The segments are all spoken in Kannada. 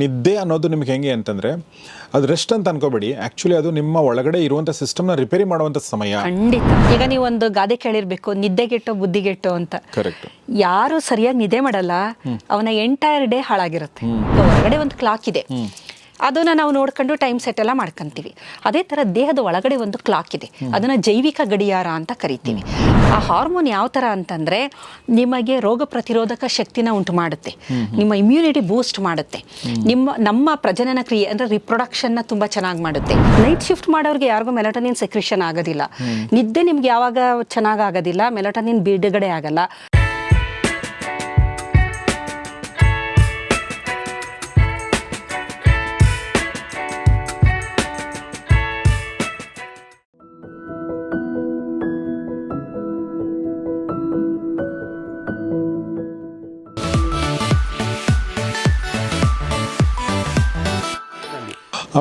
ನಿದ್ದೆ ಅನ್ನೋದು ನಿಮ್ಗೆ ಹೆಂಗೆ ಅಂತಂದ್ರೆ ಅದು ರೆಸ್ಟ್ ಅಂತ ಅನ್ಕೋಬೇಡಿ. ಆಕ್ಚುಲಿ ಅದು ನಿಮ್ಮ ಒಳಗಡೆ ಇರುವಂತ ಸಿಸ್ಟಮ್ನ ರಿಪೇರಿ ಮಾಡುವಂತ ಸಮಯ. ಖಂಡಿತ. ಈಗ ನೀವು ಒಂದು ಗಾದೆ ಕೇಳಿರ್ಬೇಕು ನಿದ್ದೆಗೆಟ್ಟೋ ಬುದ್ಧಿಗೆಟ್ಟೋ ಅಂತ. ಕರೆಕ್ಟ್ ಯಾರು ಸರಿಯಾಗಿ ನಿದ್ದೆ ಮಾಡಲ್ಲ ಅವನ ಎಂಟೈರ್ ಡೇ ಹಾಳಾಗಿರುತ್ತೆ. ಒಳಗಡೆ ಒಂದು ಕ್ಲಾಕ್ ಇದೆ. ಅದನ್ನ ನಾವು ನೋಡ್ಕೊಂಡು ಟೈಮ್ ಸೆಟ್ ಎಲ್ಲ ಮಾಡ್ಕೊಂತೀವಿ. ಅದೇ ತರ ದೇಹದ ಒಳಗಡೆ ಒಂದು ಕ್ಲಾಕ್ ಇದೆ. ಅದನ್ನ ಜೈವಿಕ ಗಡಿಯಾರ ಅಂತ ಕರಿತೀವಿ. ಆ ಹಾರ್ಮೋನ್ ಯಾವ ತರ ಅಂತಂದ್ರೆ ನಿಮಗೆ ರೋಗ ಪ್ರತಿರೋಧಕ ಶಕ್ತಿನ ಉಂಟು ಮಾಡುತ್ತೆ. ನಿಮ್ಮ ಇಮ್ಯುನಿಟಿ ಬೂಸ್ಟ್ ಮಾಡುತ್ತೆ. ನಿಮ್ಮ, ನಮ್ಮ ಪ್ರಜನನ ಕ್ರಿಯೆ ಅಂದ್ರೆ ರಿಪ್ರೊಡಕ್ಷನ್ನ ತುಂಬಾ ಚೆನ್ನಾಗಿ ಮಾಡುತ್ತೆ. ನೈಟ್ ಶಿಫ್ಟ್ ಮಾಡೋರಿಗೆ ಯಾರಿಗೂ ಮೆಲಟನಿನ್ ಸೆಕ್ರಿಷನ್ ಆಗೋದಿಲ್ಲ. ನಿದ್ದೆ ನಿಮ್ಗೆ ಯಾವಾಗ ಚೆನ್ನಾಗಿ ಆಗೋದಿಲ್ಲ ಮೆಲಟನಿನ್ ಬಿಡುಗಡೆ ಆಗಲ್ಲ.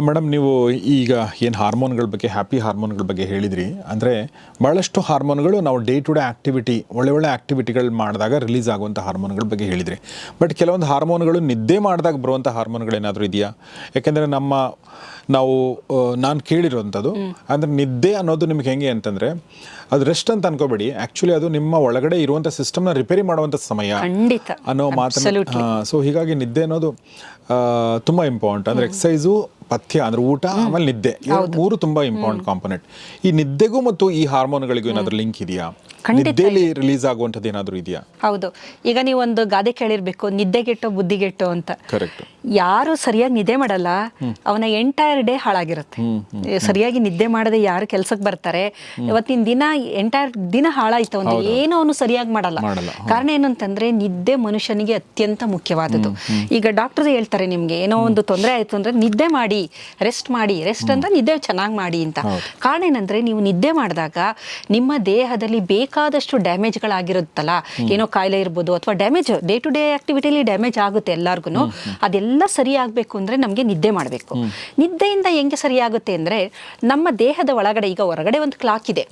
ಮೇಡಮ್ ನೀವು ಈಗ ಏನು ಹಾರ್ಮೋನ್ಗಳ ಬಗ್ಗೆ ಹ್ಯಾಪಿ ಹಾರ್ಮೋನ್ಗಳ ಬಗ್ಗೆ ಹೇಳಿದ್ರಿ. ಅಂದರೆ ಭಾಳಷ್ಟು ಹಾರ್ಮೋನ್ಗಳು ನಾವು ಡೇ ಟು ಡೇ ಆ್ಯಕ್ಟಿವಿಟಿ ಒಳ್ಳೆ ಒಳ್ಳೆ ಆ್ಯಕ್ಟಿವಿಟಿಗಳು ಮಾಡಿದಾಗ ರಿಲೀಸ್ ಆಗುವಂಥ ಹಾರ್ಮೋನ್ಗಳ ಬಗ್ಗೆ ಹೇಳಿದ್ರಿ. ಬಟ್ ಕೆಲವೊಂದು ಹಾರ್ಮೋನ್ಗಳು ನಿದ್ದೆ ಮಾಡಿದಾಗ ಬರುವಂಥ ಹಾರ್ಮೋನ್ಗಳು ಏನಾದರೂ ಇದೆಯಾ? ಯಾಕೆಂದರೆ ನಮ್ಮ ನಾವು ನಾನು ಕೇಳಿರೋವಂಥದ್ದು ಅಂದರೆ ನಿದ್ದೆ ಅನ್ನೋದು ನಿಮ್ಗೆ ಹೆಂಗೆ ಅಂತಂದರೆ ಅದು ರೆಸ್ಟ್ ಅಂತ ಅನ್ಕೋಬೇಡಿ. ಆ್ಯಕ್ಚುಲಿ ಅದು ನಿಮ್ಮ ಒಳಗಡೆ ಇರುವಂಥ ಸಿಸ್ಟಮ್ನ ರಿಪೇರಿ ಮಾಡುವಂಥ ಸಮಯ ಅನ್ನೋ ಮಾತನ್ನು ಸೊ ಹೀಗಾಗಿ ನಿದ್ದೆ ಅನ್ನೋದು ತುಂಬ ತುಂಬಾ ಇಂಪಾರ್ಟೆಂಟ್ ಅಂದರೆ ಎಕ್ಸಸೈಸು ಪಥ್ಯ ಅಂದ್ರೆ ಊಟ ಆಮೇಲೆ ನಿದ್ದೆ. ಮೂರು ತುಂಬಾ ಇಂಪಾರ್ಟೆಂಟ್ ಕಾಂಪೊನೆಂಟ್ ಈ ನಿದ್ದೆಗೂ ಮತ್ತು ಈ ಹಾರ್ಮೋನ್ಗಳಿಗೂ ಏನಾದ್ರೂ ಲಿಂಕ್ ಇದೆಯಾ? ಖಂಡಿತ ನಿದ್ದೆಲಿ ರಿಲೀಸ್ ಆಗುವಂಥದ್ದು ಏನಾದರೂ ಇದೆಯಾ? ಹೌದು. ಈಗ ನೀವು ಒಂದು ಗಾದೆ ಕೇಳಿರ್ಬೇಕು ನಿದ್ದೆಗೆಟ್ಟೋ ಬುದ್ಧಿಗೆಟ್ಟೋ ಅಂತ. ಕರೆಕ್ಟ್ ಯಾರು ಸರಿಯಾಗಿ ನಿದ್ದೆ ಮಾಡಲ್ಲ ಅವನ ಎಂಟೈರ್ ಡೇ ಹಾಳಾಗಿರುತ್ತೆ. ಸರಿಯಾಗಿ ನಿದ್ದೆ ಮಾಡದೆ ಯಾರು ಕೆಲ್ಸಕ್ಕೆ ಬರ್ತಾರೆ ಇವತ್ತಿನ ದಿನ ಎಂಟೈರ್ ದಿನ ಹಾಳಾಯ್ತು ಅವನು ಏನು ಅವನು ಸರಿಯಾಗಿ ಮಾಡಲ್ಲ. ಕಾರಣ ಏನು ಅಂತಂದ್ರೆ ನಿದ್ದೆ ಮನುಷ್ಯನಿಗೆ ಅತ್ಯಂತ ಮುಖ್ಯವಾದದ್ದು. ಈಗ ಡಾಕ್ಟರ್ ಹೇಳ್ತಾರೆ ನಿಮ್ಗೆ ಏನೋ ಒಂದು ತೊಂದರೆ ಆಯ್ತು ಅಂದ್ರೆ ನಿದ್ದೆ ಮಾಡಿ ರೆಸ್ಟ್ ಮಾಡಿ ರೆಸ್ಟ್ ಅಂತ ನಿದ್ದೆ ಚೆನ್ನಾಗಿ ಮಾಡಿ ಅಂತ. ಕಾರಣ ಏನಂದ್ರೆ ನೀವು ನಿದ್ದೆ ಮಾಡಿದಾಗ ನಿಮ್ಮ ದೇಹದಲ್ಲಿ ಬೇಕಾದಷ್ಟು ಡ್ಯಾಮೇಜ್ಗಳಾಗಿರುತ್ತಲ್ಲ ಏನೋ ಕಾಯಿಲೆ ಇರ್ಬೋದು ಅಥವಾ ಡ್ಯಾಮೇಜ್ ಡೇ ಟು ಡೇ ಆಕ್ಟಿವಿಟಿಲಿ ಡ್ಯಾಮೇಜ್ ಆಗುತ್ತೆ ಎಲ್ಲಾರ್ಗು ಅದೆಲ್ಲ ಸರಿ ಆಗಬೇಕು ಅಂದ್ರೆ ನಮಗೆ ನಿದ್ದೆ ಮಾಡಬೇಕು. ನಿದ್ದೆಯಿಂದ ಹೆಂಗೆ ಸರಿ ಆಗುತ್ತೆ ಅಂದ್ರೆ ನಮ್ಮ ದೇಹದ ಒಳಗಡೆ ಈಗ ಹೊರಗಡೆ ಒಂದು ಕ್ಲಾಕ್ ಇದೆ.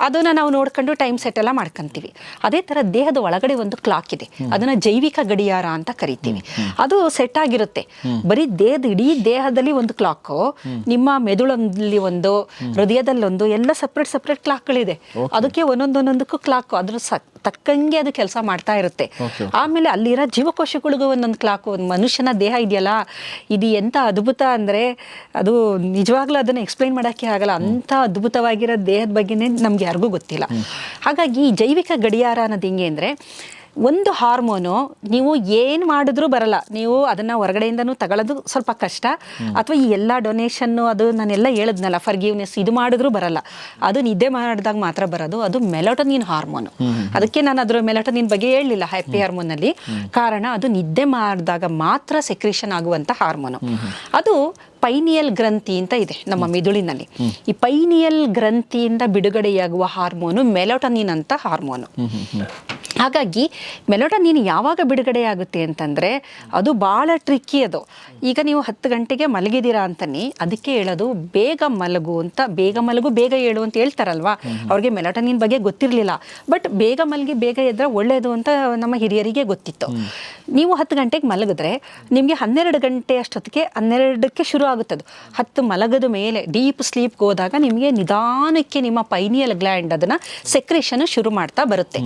ಅದನ್ನ ನಾವು ನೋಡ್ಕೊಂಡು ಟೈಮ್ ಸೆಟ್ ಎಲ್ಲ ಮಾಡ್ಕೊಂತೀವಿ. ಅದೇ ತರ ದೇಹದ ಒಳಗಡೆ ಒಂದು ಕ್ಲಾಕ್ ಇದೆ. ಅದನ್ನ ಜೈವಿಕ ಗಡಿಯಾರ ಅಂತ ಕರಿತೀವಿ. ಅದು ಸೆಟ್ ಆಗಿರುತ್ತೆ. ಬರೀ ದೇಹದ ಇಡೀ ದೇಹದಲ್ಲಿ ಒಂದು ಕ್ಲಾಕ್ ನಿಮ್ಮ ಮೆದುಳಲ್ಲಿ ಒಂದು ಹೃದಯದಲ್ಲಿ ಒಂದು ಎಲ್ಲ ಸಪ್ರೇಟ್ ಸಪ್ರೇಟ್ ಕ್ಲಾಕ್ಗಳಿದೆ ಅದಕ್ಕೆ ಒಂದೊಂದೊಂದೊಂದಕ್ಕೂ ಕ್ಲಾಕ್ ಅದ್ರ ಸ- ತಕ್ಕಂಗೆ ಅದು ಕೆಲಸ ಮಾಡ್ತಾ ಇರುತ್ತೆ. ಆಮೇಲೆ ಅಲ್ಲಿರೋ ಜೀವಕೋಶಗಳಿಗೂ ಒಂದೊಂದು ಕ್ಲಾಕ್ ಒಂದು ಮನುಷ್ಯನ ದೇಹ ಇದೆಯಲ್ಲ ಇದು ಎಂತ ಅದ್ಭುತ ಅಂದ್ರೆ ಅದು ನಿಜವಾಗ್ಲೂ ಅದನ್ನ ಎಕ್ಸ್ಪ್ಲೈನ್ ಮಾಡೋಕ್ಕೆ ಆಗಲ್ಲ. ಅಂತ ಅದ್ಭುತವಾಗಿರೋ ದೇಹದ ಬಗ್ಗೆನೇ ನಮ್ಗೆ ಯಾರಿಗೂ ಗೊತ್ತಿಲ್ಲ. ಹಾಗಾಗಿ ಈ ಜೈವಿಕ ಗಡಿಯಾರ ಅನ್ನೋದು ಹೆಂಗೆ ಅಂದರೆ ಒಂದು ಹಾರ್ಮೋನು ನೀವು ಏನು ಮಾಡಿದ್ರೂ ಬರಲ್ಲ. ನೀವು ಅದನ್ನ ಹೊರಗಡೆಯಿಂದನೂ ತಗೊಳ್ಳೋದು ಸ್ವಲ್ಪ ಕಷ್ಟ. ಅಥವಾ ಈ ಎಲ್ಲ ಡೊನೇಷನ್ನು ಅದು ನಾನೆಲ್ಲ ಹೇಳಿದ್ನಲ್ಲ ಫರ್ಗಿವ್ನೆಸ್ ಇದು ಮಾಡಿದ್ರೂ ಬರಲ್ಲ. ಅದು ನಿದ್ದೆ ಮಾಡಿದಾಗ ಮಾತ್ರ ಬರೋದು. ಅದು ಮೆಲೋಟನಿನ್ ಹಾರ್ಮೋನು ಅದಕ್ಕೆ ನಾನು ಅದರ ಮೆಲೋಟನಿನ್ ಬಗ್ಗೆ ಹೇಳಲಿಲ್ಲ ಹ್ಯಾಪಿ ಹಾರ್ಮೋನಲ್ಲಿ ಕಾರಣ ಅದು ನಿದ್ದೆ ಮಾಡಿದಾಗ ಮಾತ್ರ ಸೆಕ್ರೇಷನ್ ಆಗುವಂಥ ಹಾರ್ಮೋನು. ಅದು ಪೈನಿಯಲ್ ಗ್ರಂಥಿ ಅಂತ ಇದೆ ನಮ್ಮ ಮೆದುಳಿನಲ್ಲಿ. ಈ ಪೈನಿಯಲ್ ಗ್ರಂಥಿಯಿಂದ ಬಿಡುಗಡೆಯಾಗುವ ಹಾರ್ಮೋನು ಮೆಲೋಟನಿನ್ ಅಂತ ಹಾರ್ಮೋನು. ಹಾಗಾಗಿ ಮೆಲೋಟನಿನ್ ಯಾವಾಗ ಬಿಡುಗಡೆ ಆಗುತ್ತೆ ಅಂತಂದ್ರೆ ಅದು ಬಹಳ ಟ್ರಿಕ್ಕಿ ಅದು. ಈಗ ನೀವು ಹತ್ತು ಗಂಟೆಗೆ ಮಲಗಿದ್ದೀರಾ ಅಂತನಿ ಅದಕ್ಕೆ ಹೇಳೋದು ಬೇಗ ಮಲಗು ಅಂತ ಬೇಗ ಮಲಗು ಬೇಗ ಏಳು ಅಂತ ಹೇಳ್ತಾರಲ್ವಾ? ಅವ್ರಿಗೆ ಮೆಲೋಟನಿನ್ ಬಗ್ಗೆ ಗೊತ್ತಿರಲಿಲ್ಲ. ಬಟ್ ಬೇಗ ಮಲಗಿ ಬೇಗ ಎದ್ರೆ ಒಳ್ಳೇದು ಅಂತ ನಮ್ಮ ಹಿರಿಯರಿಗೆ ಗೊತ್ತಿತ್ತು. ನೀವು ಹತ್ತು ಗಂಟೆಗೆ ಮಲಗಿದ್ರೆ ನಿಮಗೆ ಹನ್ನೆರಡು ಗಂಟೆ ಅಷ್ಟೊತ್ತಿಗೆ ಹನ್ನೆರಡಕ್ಕೆ ಶುರು ಆಗುತ್ತದು ಹತ್ತು ಮಲಗದ ಮೇಲೆ ಡೀಪ್ ಸ್ಲೀಪ್ಗೆ ಹೋದಾಗ ನಿಮಗೆ ನಿಧಾನಕ್ಕೆ ನಿಮ್ಮ ಪೈನಿಯಲ್ ಗ್ಲ್ಯಾಂಡ್ ಅದನ್ನ ಸೆಕ್ರೇಷನ್ ಶುರು ಮಾಡ್ತಾ ಬರುತ್ತೆ.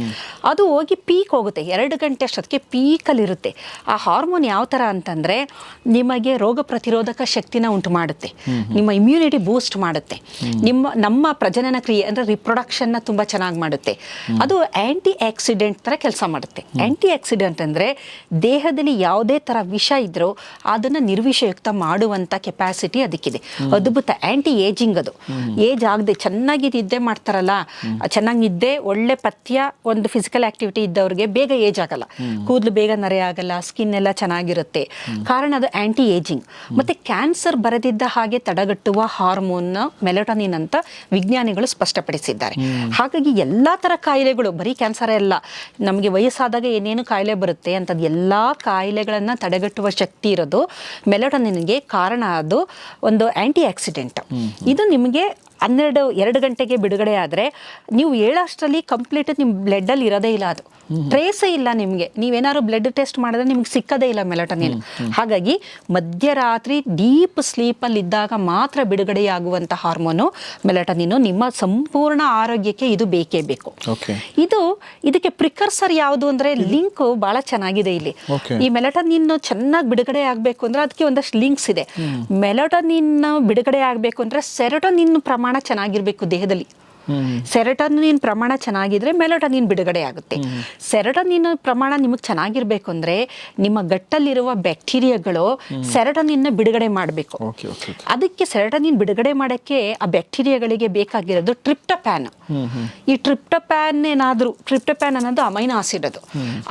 ಅದು ಹೋಗಿ ಪೀಕ್ ಹೋಗುತ್ತೆ. ಎರಡು ಗಂಟೆ ಅಷ್ಟೊತ್ತಿಗೆ ಪೀಕಲ್ಲಿರುತ್ತೆ ಆ ಹಾರ್ಮೋನ್ ಯಾವ ಥರ ಅಂತಂದ್ರೆ ನಿಮಗೆ ರೋಗ ಪ್ರತಿರೋಧಕ ಶಕ್ತಿನ ಉಂಟು ಮಾಡುತ್ತೆ. ನಿಮ್ಮ ಇಮ್ಯುನಿಟಿ ಬೂಸ್ಟ್ ಮಾಡುತ್ತೆ. ನಿಮ್ಮ ನಮ್ಮ ಪ್ರಜನನ ಕ್ರಿಯೆ ಅಂದ್ರೆ ರಿಪ್ರೊಡಕ್ಷನ್ ತುಂಬ ಚೆನ್ನಾಗಿ ಮಾಡುತ್ತೆ. ಅದು ಆ್ಯಂಟಿ ಆಕ್ಸಿಡೆಂಟ್ ತರ ಕೆಲಸ ಮಾಡುತ್ತೆ. ಆ್ಯಂಟಿ ಆಕ್ಸಿಡೆಂಟ್ ಅಂದ್ರೆ ದೇಹದಲ್ಲಿ ಯಾವುದೇ ತರ ವಿಷ ಇದ್ರೂ ಅದನ್ನ ನಿರ್ವಿಷಯುಕ್ತ ಮಾಡುವಂತ ಕೆಪಾಸಿಟಿ ಅದಕ್ಕಿದೆ. ಅದ್ಭುತ ಆಂಟಿ ಏಜಿಂಗ್ ಅದು. ಏಜ್ ಆಗದೆ ಚೆನ್ನಾಗಿ ನಿದ್ದೆ ಮಾಡ್ತಾರಲ್ಲ, ಚೆನ್ನಾಗಿ ನಿದ್ದೆ, ಒಳ್ಳೆ ಪಥ್ಯ, ಒಂದು ಫಿಸಿಕಲ್ ಆಕ್ಟಿವಿಟಿ ಇದ್ದವ್ರಿಗೆ ಬೇಗ ಏಜ್ ಆಗಲ್ಲ. ಕೂದಲು ಬೇಗ ನರೆ ಆಗಲ್ಲ ಸ್ಕಿನ್ ಎಲ್ಲ ಚೆನ್ನಾಗಿರುತ್ತೆ. ಕಾರಣ ಅದು ಆಂಟಿ ಏಜಿಂಗ್ ಮತ್ತೆ ಕ್ಯಾನ್ಸರ್ ಬರದಿದ್ದ ಹಾಗೆ ತಡೆಗಟ್ಟುವ ಹಾರ್ಮೋನ್ ಮೆಲಟನಿನ್ ಅಂತ ವಿಜ್ಞಾನಿಗಳು ಸ್ಪಷ್ಟಪಡಿಸಿದ್ದಾರೆ. ಹಾಗಾಗಿ ಎಲ್ಲಾ ತರ ಕಾಯಿಲೆಗಳು, ಬರೀ ಕ್ಯಾನ್ಸರ್ ಎಲ್ಲ ನಮಗೆ ವಯಸ್ಸಾದಾಗ ಏನೇನು ಕಾಯಿಲೆ ಬರುತ್ತೆ ಅಂತದ್ ಎಲ್ಲಾ ಕಾಯಿಲೆಗಳನ್ನ ತಡೆಗಟ್ಟುವ ಶಕ್ತಿ ಇರೋದು ಮೆಲಟನಿನ್ಗೆ ಕಾರಣ ಒಂದು ಆಂಟಿ ಆಕ್ಸಿಡೆಂಟ್ ಇದು ನಿಮಗೆ ಹನ್ನೆರಡು, ಎರಡು ಗಂಟೆಗೆ ಬಿಡುಗಡೆ ಆದರೆ ನೀವು ಏಳಷ್ಟರಲ್ಲಿ ಕಂಪ್ಲೀಟ್ ನಿಮ್ಮ ಬ್ಲಡ್ಡಲ್ಲಿ ಇರೋದೇ ಇಲ್ಲ ಅದು. ಟ್ರೇಸೇ ಇಲ್ಲ ನಿಮಗೆ. ನೀವೇನಾದ್ರು ಬ್ಲಡ್ ಟೆಸ್ಟ್ ಮಾಡಿದ್ರೆ ನಿಮ್ಗೆ ಸಿಕ್ಕದೇ ಇಲ್ಲ ಮೆಲಟನಿನ್ ಹಾಗಾಗಿ ಮಧ್ಯರಾತ್ರಿ ಡೀಪ್ ಸ್ಲೀಪಲ್ಲಿ ಇದ್ದಾಗ ಮಾತ್ರ ಬಿಡುಗಡೆಯಾಗುವಂಥ ಹಾರ್ಮೋನು ಮೆಲಟನಿನು ನಿಮ್ಮ ಸಂಪೂರ್ಣ ಆರೋಗ್ಯಕ್ಕೆ ಇದು ಬೇಕೇ ಬೇಕು. ಇದು ಇದಕ್ಕೆ ಪ್ರಿಕರ್ಸರ್ ಯಾವುದು ಅಂದ್ರೆ ಲಿಂಕ್ ಬಹಳ ಚೆನ್ನಾಗಿದೆ ಇಲ್ಲಿ. ಈ ಮೆಲಟನಿನ್ ಚೆನ್ನಾಗಿ ಬಿಡುಗಡೆ ಆಗ್ಬೇಕು ಅಂದ್ರೆ ಅದಕ್ಕೆ ಒಂದಷ್ಟು ಲಿಂಕ್ಸ್ ಇದೆ. ಮೆಲಟನಿನ್ ಬಿಡುಗಡೆ ಆಗ್ಬೇಕು ಅಂದ್ರೆ ಸೆರಟೋನಿನ್ ಪ್ರಮಾಣ ಚೆನ್ನಾಗಿರ್ಬೇಕು ದೇಹದಲ್ಲಿ. ಸೆರಟನಿನ್ ಪ್ರಮಾಣ ಚೆನ್ನಾಗಿದ್ರೆ ಮೆಲಟನಿನ್ ಬಿಡುಗಡೆ ಆಗುತ್ತೆ. ಸೆರಟನಿನ್ ಪ್ರಮಾಣ ನಿಮಗೆ ಚೆನ್ನಾಗಿರ್ಬೇಕು ಅಂದ್ರೆ ನಿಮ್ಮ ಗಟ್ಟಲ್ಲಿರುವ ಬ್ಯಾಕ್ಟೀರಿಯಾಗಳು ಸೆರಟನಿನ್ನ ಬಿಡುಗಡೆ ಮಾಡಬೇಕು. ಅದಕ್ಕೆ ಸೆರಟನಿನ್ ಬಿಡುಗಡೆ ಮಾಡಕ್ಕೆ ಆ ಬ್ಯಾಕ್ಟೀರಿಯಾಗಳಿಗೆ ಬೇಕಾಗಿರೋದು ಟ್ರಿಪ್ಟೊಪ್ಯಾನ್ ಈ ಟ್ರಿಪ್ಟಪ್ಯಾನ್ ಏನಾದರೂ ಟ್ರಿಪ್ಟೊಪ್ಯಾನ್ ಅನ್ನೋದು ಅಮೈನೋ ಆಸಿಡ್ ಅದು.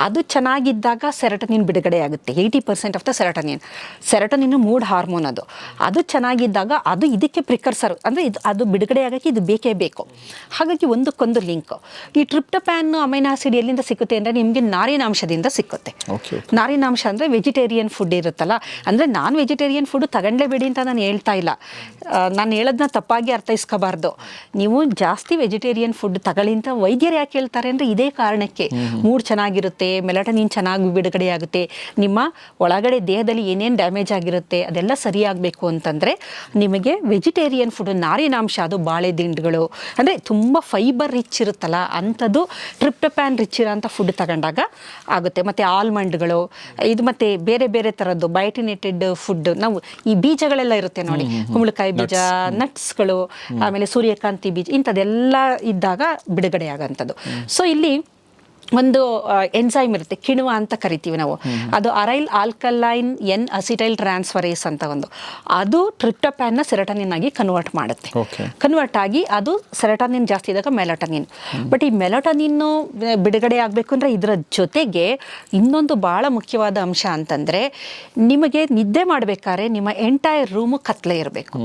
ಅದು ಚೆನ್ನಾಗಿದ್ದಾಗ ಸೆರಟನಿನ್ ಬಿಡುಗಡೆ ಆಗುತ್ತೆ. Eighty percent of the serotonin. Serotonin mood hormone ಅದು. ಅದು ಚೆನ್ನಾಗಿದ್ದಾಗ ಅದು ಇದಕ್ಕೆ ಪ್ರಿಕರ್ಸರ್ ಅಂದ್ರೆ ಇದು ಅದು ಬಿಡುಗಡೆ ಆಗೋಕ್ಕೆ ಇದು ಬೇಕೇ ಬೇಕು. ಹಾಗಾಗಿ ಒಂದಕ್ಕೊಂದು ಲಿಂಕ್. ಈ ಟ್ರಿಪ್ಟಪ್ಯಾನ್ ಅಮೈನ್ ಆಸಿಡ್ ಎಲ್ಲಿಂದ ಸಿಗುತ್ತೆ ಅಂದರೆ ನಿಮಗೆ ನಾರಿನಾಂಶದಿಂದ ಸಿಕ್ಕುತ್ತೆ. ನಾರಿನಾಂಶ ಅಂದರೆ ವೆಜಿಟೇರಿಯನ್ ಫುಡ್ ಇರುತ್ತಲ್ಲ ಅಂದರೆ ನಾನ್ ವೆಜಿಟೇರಿಯನ್ ಫುಡ್ ತಗೊಂಡ್ಲೇಬೇಡಿ ಅಂತ ನಾನು ಹೇಳ್ತಾ ಇಲ್ಲ. ನಾನು ಹೇಳೋದನ್ನ ತಪ್ಪಾಗಿ ಅರ್ಥೈಸ್ಕೋಬಾರ್ದು. ನೀವು ಜಾಸ್ತಿ ವೆಜಿಟೇರಿಯನ್ ಫುಡ್ ತಗೊಳ್ಳಿ ಅಂತ ವೈದ್ಯರು ಯಾಕೆ ಹೇಳ್ತಾರೆ ಅಂದರೆ ಇದೇ ಕಾರಣಕ್ಕೆ. ಮೂಡ್ ಚೆನ್ನಾಗಿರುತ್ತೆ ಮೆಲಟನಿನ್ ಚೆನ್ನಾಗಿ ಬಿಡುಗಡೆ ಆಗುತ್ತೆ. ನಿಮ್ಮ ಒಳಗಡೆ ದೇಹದಲ್ಲಿ ಏನೇನು ಡ್ಯಾಮೇಜ್ ಆಗಿರುತ್ತೆ ಅದೆಲ್ಲ ಸರಿಯಾಗಬೇಕು ಅಂತಂದರೆ ನಿಮಗೆ ವೆಜಿಟೇರಿಯನ್ ಫುಡ್ ನಾರಿನಾಂಶ ಅದು ಬಾಳೆ ದಿಂಡುಗಳು. ಅಂದರೆ ತುಂಬ ಫೈಬರ್ ರಿಚ್ ಇರುತ್ತಲ್ಲ ಅಂಥದ್ದು ಟ್ರಿಪ್ಟಪ್ಯಾನ್ ರಿಚ್ ಇರೋಂಥ ಫುಡ್ ತಗೊಂಡಾಗ ಆಗುತ್ತೆ. ಮತ್ತು ಆಲ್ಮಂಡ್ಗಳು ಇದು ಮತ್ತು ಬೇರೆ ಬೇರೆ ಥರದ್ದು ಬಯೋಟಿನೇಟೆಡ್ ಫುಡ್ ನಾವು ಈ ಬೀಜಗಳೆಲ್ಲ ಇರುತ್ತೆ ನೋಡಿ. ಕುಂಬಳಕಾಯಿ ಬೀಜ ನಟ್ಸ್ಗಳು ಆಮೇಲೆ ಸೂರ್ಯಕಾಂತಿ ಬೀಜ ಇಂಥದ್ದೆಲ್ಲ ಇದ್ದಾಗ ಬಿಡುಗಡೆ ಆಗೋಂಥದ್ದು ಸೊ ಇಲ್ಲಿ ಒಂದು ಎನ್ಸೈಮ್ ಇರುತ್ತೆ ಕಿಣುವ ಅಂತ ಕರಿತೀವಿ ನಾವು. ಅದು aryl alkaline N acetyl transferase ಅಂತ ಒಂದು. ಅದು ಟ್ರಿಪ್ಟೊಪ್ಯಾನ್ನ ಸೆರಟನಿನ್ ಆಗಿ ಕನ್ವರ್ಟ್ ಮಾಡುತ್ತೆ. ಕನ್ವರ್ಟ್ ಆಗಿ ಅದು ಸೆರಟನಿನ್ ಜಾಸ್ತಿ ಇದ್ದಾಗ ಮೆಲಟನಿನ್ ಬಟ್ ಈ ಮೆಲಟನಿನ್ನು ಬಿಡುಗಡೆ ಆಗಬೇಕು ಅಂದರೆ ಇದರ ಜೊತೆಗೆ ಇನ್ನೊಂದು ಭಾಳ ಮುಖ್ಯವಾದ ಅಂಶ ಅಂತಂದರೆ ನಿಮಗೆ ನಿದ್ದೆ ಮಾಡಬೇಕಾದ್ರೆ ನಿಮ್ಮ ಎಂಟೈರ್ ರೂಮು ಕತ್ಲೆ ಇರಬೇಕು.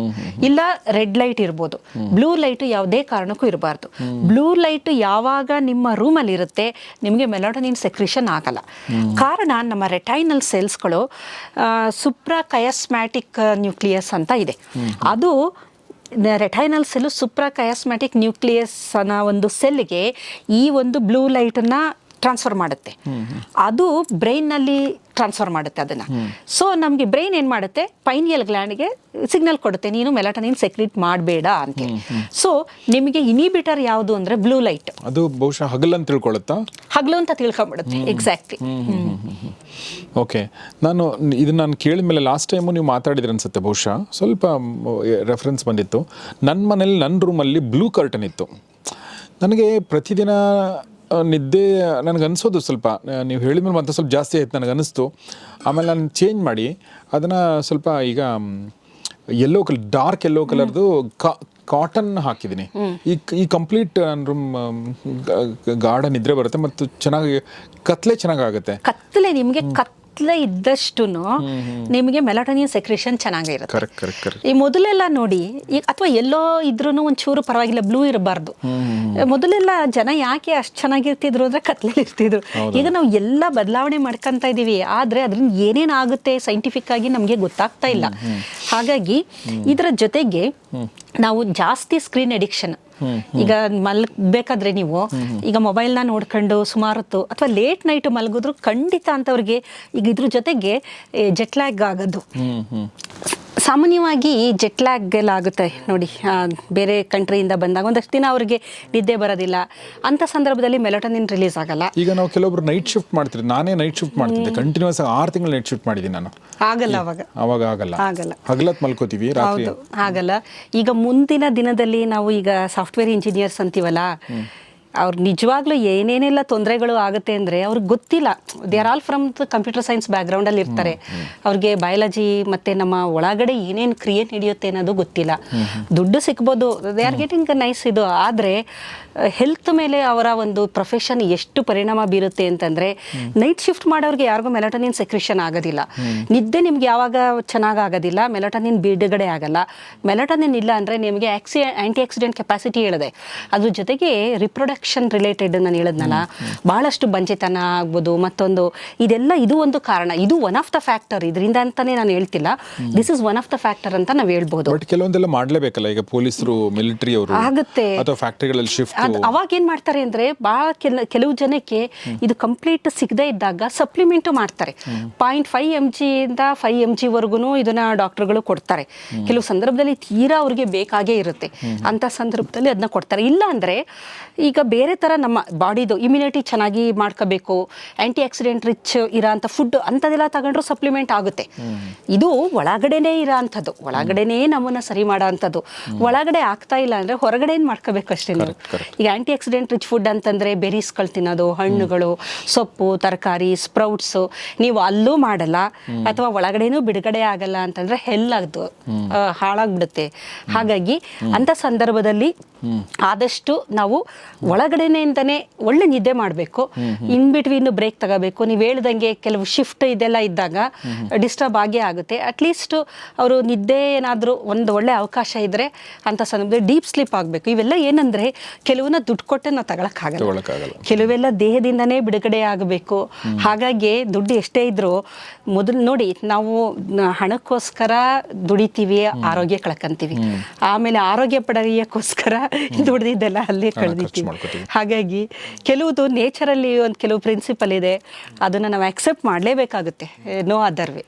ಇಲ್ಲ ರೆಡ್ ಲೈಟ್ ಇರ್ಬೋದು. ಬ್ಲೂ ಲೈಟು ಯಾವುದೇ ಕಾರಣಕ್ಕೂ ಇರಬಾರ್ದು. ಬ್ಲೂ ಲೈಟ್ ಯಾವಾಗ ನಿಮ್ಮ ರೂಮಲ್ಲಿ ಇರುತ್ತೆ ನಿಮಗೆ ಮೆಲಟನಿನ್ ಸೆಕ್ರಿಷನ್ ಆಗಲ್ಲ. ಕಾರಣ ನಮ್ಮ ರೆಟೈನಲ್ ಸೆಲ್ಸ್ಗಳು ಸುಪ್ರಾ ಕಯಸ್ಮ್ಯಾಟಿಕ್ ನ್ಯೂಕ್ಲಿಯಸ್ ಅಂತ ಇದೆ. ಅದು ರೆಟೈನಲ್ ಸೆಲ್ಲು ಸುಪ್ರಾ ಕಯಾಸ್ಮ್ಯಾಟಿಕ್ ನ್ಯೂಕ್ಲಿಯಸ್ ಅನ್ನೋ ಒಂದು ಸೆಲ್ಗೆ ಈ ಒಂದು ಬ್ಲೂ ಲೈಟನ್ನ ಟ್ರಾನ್ಸ್ಫರ್ ಮಾಡುತ್ತೆ. ಅದು ಬ್ರೈನ್ನಲ್ಲಿ ಟ್ರಾನ್ಸ್ಫರ್ ಮಾಡುತ್ತೆ ಅದನ್ನು. ಸೊ ನಮಗೆ ಬ್ರೈನ್ ಏನು ಮಾಡುತ್ತೆ? ಪೈನಿಯಲ್ ಗ್ಲ್ಯಾಂಡ್ಗೆ ಸಿಗ್ನಲ್ ಕೊಡುತ್ತೆ. ನೀನು ಮೆಲಟನಿನ್ ಸೆಕ್ರಿಟ್ ಮಾಡಬೇಡ ಅಂತ. ಸೊ ನಿಮಗೆ ಇನಿಬಿಟರ್ ಯಾವುದು ಅಂದರೆ ಬ್ಲೂ ಲೈಟ್ ಅದು ಬಹುಶಃ ಹಗಲು ಅಂತ ತಿಳ್ಕೊಳ್ಳುತ್ತಾ? ಹಗಲು ಅಂತ ತಿಳ್ಕೊಂಬಿಡುತ್ತೆ. ಎಕ್ಸಾಕ್ಟ್ಲಿ ಓಕೆ ನಾನು ಇದು ನಾನು ಕೇಳಿದ ಮೇಲೆ ಲಾಸ್ಟ್ ಟೈಮು ನೀವು ಮಾತಾಡಿದ್ರಿ ಅನ್ಸುತ್ತೆ ಬಹುಶಃ. ಸ್ವಲ್ಪ ರೆಫರೆನ್ಸ್ ಬಂದಿತ್ತು. ನನ್ನ ಮನೇಲಿ ನನ್ನ ರೂಮಲ್ಲಿ ಬ್ಲೂ ಕರ್ಟನ್ ಇತ್ತು. ನನಗೆ ಪ್ರತಿದಿನ ನಿದ್ದೆ, ನನಗೆ ಅನಿಸೋದು ಸ್ವಲ್ಪ. ನೀವು ಹೇಳಿದ ಮೇಲೆ ಮತ್ತೆ ಸ್ವಲ್ಪ ಜಾಸ್ತಿ ಆಯ್ತು ನನಗೆ ಅನಿಸ್ತು. ಆಮೇಲೆ ನಾನು ಚೇಂಜ್ ಮಾಡಿ, ಅದನ್ನು ಸ್ವಲ್ಪ ಈಗ ಯೆಲ್ಲೋ ಕಲರ್ ಡಾರ್ಕ್ ಯೆಲ್ಲೋ ಕಲರ್ದು ಕಾಟನ್ ಹಾಕಿದ್ದೀನಿ. ಈ ಈ ಕಂಪ್ಲೀಟ್ ನನ್ನ ರೂಮ್ ಗಾರ್ಡನ್ ನಿದ್ರೆ ಬರುತ್ತೆ ಮತ್ತು ಚೆನ್ನಾಗಿ, ಕತ್ಲೆ ಚೆನ್ನಾಗಾಗುತ್ತೆ. ಕತ್ತಲೆ ನಿಮಗೆ ಕತ್ತಲೆ ಇದ್ದಷ್ಟು ನಿಮಗೆ ಮೆಲಟನಿನ್ ಸೆಕ್ರೇಷನ್ ಚೆನ್ನಾಗಿರುತ್ತೆ ಈ ಮೊದಲೆಲ್ಲ ನೋಡಿ ಈಗ ಅಥವಾ ಎಲ್ಲೋ ಇದ್ರೂ ಒಂಚೂರು ಪರವಾಗಿಲ್ಲ ಬ್ಲೂ ಇರಬಾರ್ದು. ಮೊದಲೆಲ್ಲ ಜನ ಯಾಕೆ ಅಷ್ಟು ಚೆನ್ನಾಗಿರ್ತಿದ್ರು ಅಂದ್ರೆ ಕತ್ಲೆ ಇರ್ತಿದ್ರು ಈಗ ನಾವು ಎಲ್ಲ ಬದಲಾವಣೆ ಮಾಡ್ಕೊಂತ ಇದೀವಿ ಆದ್ರೆ ಅದರಿಂದ ಏನೇನ್ ಆಗುತ್ತೆ ಸೈಂಟಿಫಿಕ್ ಆಗಿ ನಮಗೆ ಗೊತ್ತಾಗ್ತಾ ಇಲ್ಲ. ಹಾಗಾಗಿ ಇದರ ಜೊತೆಗೆ ನಾವು ಜಾಸ್ತಿ ಸ್ಕ್ರೀನ್ ಅಡಿಕ್ಷನ್ ಈಗ ಮಲ್ಬೇಕಾದ್ರೆ ನೀವು ಈಗ ಮೊಬೈಲ್ನ ನೋಡ್ಕೊಂಡು ಸುಮಾರೊತ್ತು ಅಥವಾ ಲೇಟ್ ನೈಟ್ ಮಲಗಿದ್ರು ಖಂಡಿತ ಅಂತವ್ರಿಗೆ ಈಗ ಇದ್ರ ಜೊತೆಗೆ ಜೆಟ್ಲ್ಯಾಗ್ ಆಗೋದು. ಸಾಮಾನ್ಯವಾಗಿ ಜೆಟ್ ಲ್ಯಾಗ್ ಎಲ್ಲ ಆಗುತ್ತೆ ನೋಡಿ. ಬೇರೆ ಕಂಟ್ರಿಯಿಂದ ಬಂದಾಗ ಒಂದಷ್ಟು ದಿನ ಅವರಿಗೆ ನಿದ್ದೆ ಬರೋದಿಲ್ಲ. ಅಂಥ ಸಂದರ್ಭದಲ್ಲಿ ಮೆಲಟನಿನ್ ರಿಲೀಸ್ ಆಗಲ್ಲ. ಈಗ ನಾವು ಕೆಲವೊಬ್ರು ನೈಟ್ ಶಿಫ್ಟ್ ಮಾಡ್ತೀವಿ ನಾನೇ ನೈಟ್ ಶಿಫ್ಟ್ ಮಾಡ್ತಿದ್ದೆ. ಕಂಟಿನ್ಯೂಸ್ ಆಗಿ ಆರು ತಿಂಗಳು ನೈಟ್ ಶಿಫ್ಟ್ ಮಾಡಿದ್ದೀನಿ ನಾನು. ಆಗಲ್ಲ ಅವಾಗ. ಅವಾಗ ಆಗಲ್ಲ. ಆಗಲ್ಲ. ಹಗಲತ್ ಮಲ್ಕೋತೀವಿ ಹೌದು. ಆಗಲ್ಲ. ಈಗ ಮುಂದಿನ ದಿನದಲ್ಲಿ ನಾವು ಈಗ ಸಾಫ್ಟ್ವೇರ್ ಇಂಜಿನಿಯರ್ಸ್ ಅಂತೀವಲ್ಲ ಅವ್ರು ನಿಜವಾಗ್ಲೂ ಏನೇನೆಲ್ಲ ತೊಂದರೆಗಳು ಆಗುತ್ತೆ ಅಂದರೆ ಅವ್ರಿಗೆ ಗೊತ್ತಿಲ್ಲ. They are all from the computer science ಬ್ಯಾಕ್ಗ್ರೌಂಡಲ್ಲಿ ಇರ್ತಾರೆ. ಅವ್ರಿಗೆ ಬಯಾಲಜಿ ಮತ್ತು ನಮ್ಮ ಒಳಗಡೆ ಏನೇನು ಕ್ರಿಯೆ ನಡೆಯುತ್ತೆ ಅನ್ನೋದು ಗೊತ್ತಿಲ್ಲ. ದುಡ್ಡು ಸಿಗ್ಬೋದು. ದೇ ಆರ್ ಗೆಟಿಂಗ್ ನೈಸ್ ಇದು. ಆದರೆ ಹೆಲ್ತ್ ಮೇಲೆ ಅವರ ಒಂದು ಪ್ರೊಫೆಷನ್ ಎಷ್ಟು ಪರಿಣಾಮ ಬೀರುತ್ತೆ ಅಂತಂದರೆ ನೈಟ್ ಶಿಫ್ಟ್ ಮಾಡೋರಿಗೆ ಯಾರಿಗೂ ಮೆಲಟನಿನ್ ಸೆಕ್ರಿಷನ್ ಆಗೋದಿಲ್ಲ. ನಿದ್ದೆ ನಿಮ್ಗೆ ಯಾವಾಗ ಚೆನ್ನಾಗಿ ಆಗೋದಿಲ್ಲ ಮೆಲಟನಿನ್ ಬಿಡುಗಡೆ ಆಗಲ್ಲ. ಮೆಲಟನಿನ್ ಇಲ್ಲ ಅಂದರೆ ನಿಮಗೆ ಆಕ್ಸಿ ಆ್ಯಂಟಿ ಆಕ್ಸಿಡೆಂಟ್ ಕೆಪಾಸಿಟಿ ಹೇಳಿದೆ ಅದ್ರ ಜೊತೆಗೆ ರಿಪ್ರೊಡಕ್ಷನ್ ರಿಲೇಟೆಡ್ ನಾನು ಹೇಳಿದ್ನಲ್ಲ ಬಹಳಷ್ಟು ಬಂಜೆತನ ಆಗ್ಬೋದು ಮತ್ತೊಂದು ಇದೆಲ್ಲ ಇದು ಒಂದು ಕಾರಣ. ಇದು ಒನ್ ಆಫ್ ದ ಫ್ಯಾಕ್ಟರ್ ಇದರಿಂದ ಅಂತಾನೆ ನಾನು ಹೇಳ್ತಿಲ್ಲ. This is one of the factor ಅಂತ ನಾವು ಹೇಳ್ಬೋದು. ಬಟ್ ಕೆಲವೊಂದೆಲ್ಲ ಮಾಡ್ಲೇಬೇಕಲ್ಲ ಈಗ ಪೊಲೀಸರು ಮಿಲಿಟರಿ ಅವರು ಆಗುತ್ತೆ. ಅಥವಾ ಫ್ಯಾಕ್ಟರಿಗಳಲ್ಲಿ ಶಿಫ್ಟ್ ಅವಾಗ ಏನ್ ಮಾಡ್ತಾರೆ ಅಂದ್ರೆ ಬಹಳ ಕೆಲ ಕೆಲವು ಜನಕ್ಕೆ ಇದು ಕಂಪ್ಲೀಟ್ ಸಿಗದೇ ಇದ್ದಾಗ ಸಪ್ಲಿಮೆಂಟು ಮಾಡ್ತಾರೆ. ಪಾಯಿಂಟ್ ಫೈವ್ ಎಂ ಇಂದ ಫೈವ್ ಎಂ ಜಿವರೆಗೂ ಇದನ್ನ ಡಾಕ್ಟರ್ಗಳು ಕೊಡ್ತಾರೆ. ಕೆಲವು ಸಂದರ್ಭದಲ್ಲಿ ತೀರಾ ಅವ್ರಿಗೆ ಬೇಕಾಗೇ ಇರುತ್ತೆ. ಅಂತ ಸಂದರ್ಭದಲ್ಲಿ ಅದನ್ನ ಕೊಡ್ತಾರೆ. ಇಲ್ಲ ಅಂದ್ರೆ ಈಗ ಬೇರೆ ತರ ನಮ್ಮ ಬಾಡಿದು ಇಮ್ಯುನಿಟಿ ಚೆನ್ನಾಗಿ ಮಾಡ್ಕೋಬೇಕು ಆಂಟಿ ಆಕ್ಸಿಡೆಂಟ್ ರಿಚ್ ಇರೋ ಅಂಥ ಫುಡ್ ಅಂಥದ್ದೆಲ್ಲ ತಗೊಂಡ್ರು ಸಪ್ಲಿಮೆಂಟ್ ಆಗುತ್ತೆ. ಇದು ಒಳಗಡೆನೇ ಇರೋ ಅಂಥದ್ದು. ಒಳಗಡೆನೇ ನಮ್ಮನ್ನ ಸರಿ ಮಾಡೋ ಅಂಥದ್ದು. ಒಳಗಡೆ ಆಗ್ತಾ ಇಲ್ಲ ಅಂದರೆ ಹೊರಗಡೆ ಏನು ಮಾಡ್ಕೋಬೇಕು ಅಷ್ಟೇ ನೀವು. ಈಗ ಆಂಟಿ ಆಕ್ಸಿಡೆಂಟ್ ರಿಚ್ ಫುಡ್ ಅಂತಂದ್ರೆ ಬೆರೀಸ್ಗಳು ತಿನ್ನೋದು ಹಣ್ಣುಗಳು ಸೊಪ್ಪು ತರಕಾರಿ ಸ್ಪ್ರೌಟ್ಸು ನೀವು ಅಲ್ಲೂ ಮಾಡಲ್ಲ. ಅಥವಾ ಒಳಗಡೆನೂ ಬಿಡುಗಡೆ ಆಗಲ್ಲ ಅಂತಂದ್ರೆ ಆಗ್ದು ಹಾಳಾಗ್ಬಿಡುತ್ತೆ. ಹಾಗಾಗಿ ಅಂತ ಸಂದರ್ಭದಲ್ಲಿ ಆದಷ್ಟು ನಾವು ಒಳಗಡೆನೆಯಿಂದನೇ ಒಳ್ಳೆ ನಿದ್ದೆ ಮಾಡಬೇಕು. ಇನ್ ಬಿಟ್ವೀನ್ ಬ್ರೇಕ್ ತಗೋಬೇಕು. ನೀವು ಹೇಳ್ದಂಗೆ ಕೆಲವು ಶಿಫ್ಟ್ ಇದೆಲ್ಲ ಇದ್ದಾಗ ಡಿಸ್ಟರ್ಬ್ ಆಗೇ ಆಗುತ್ತೆ. ಅಟ್ಲೀಸ್ಟ್ ಅವರು ನಿದ್ದೆ ಏನಾದರೂ ಒಂದು ಒಳ್ಳೆ ಅವಕಾಶ ಇದ್ರೆ ಅಂತ ಸಂದರ್ಭದಲ್ಲಿ ಡೀಪ್ ಸ್ಲೀಪ್ ಆಗಬೇಕು. ಇವೆಲ್ಲ ಏನಂದ್ರೆ ಕೆಲವನ್ನ ದುಡ್ಡು ಕೊಟ್ಟೆ ನಾವು ತಗೊಳಕ್ಕಾಗಲ್ಲ. ಕೆಲವೆಲ್ಲ ದೇಹದಿಂದನೇ ಬಿಡುಗಡೆ ಆಗಬೇಕು. ಹಾಗಾಗಿ ದುಡ್ಡು ಎಷ್ಟೇ ಇದ್ರೂ ಮೊದಲು ನೋಡಿ ನಾವು ಹಣಕ್ಕೋಸ್ಕರ ದುಡಿತೀವಿ ಆರೋಗ್ಯ ಕಳ್ಕೊಂತೀವಿ. ಆಮೇಲೆ ಆರೋಗ್ಯ ಪಡೆಯಕ್ಕೋಸ್ಕರ ದುಡ್ದಿದ್ದೆಲ್ಲ ಅಲ್ಲೇ ಕಳೆದಿತ್ತು ಕಳೆದಿರ್ತೀವಿ. ಹಾಗಾಗಿ ಕೆಲವುದು ನೇಚರಲ್ಲಿ ಒಂದು ಕೆಲವು ಪ್ರಿನ್ಸಿಪಲ್ ಇದೆ. ಅದನ್ನು ನಾವು ಅಕ್ಸೆಪ್ಟ್ ಮಾಡಲೇಬೇಕಾಗುತ್ತೆ. No other way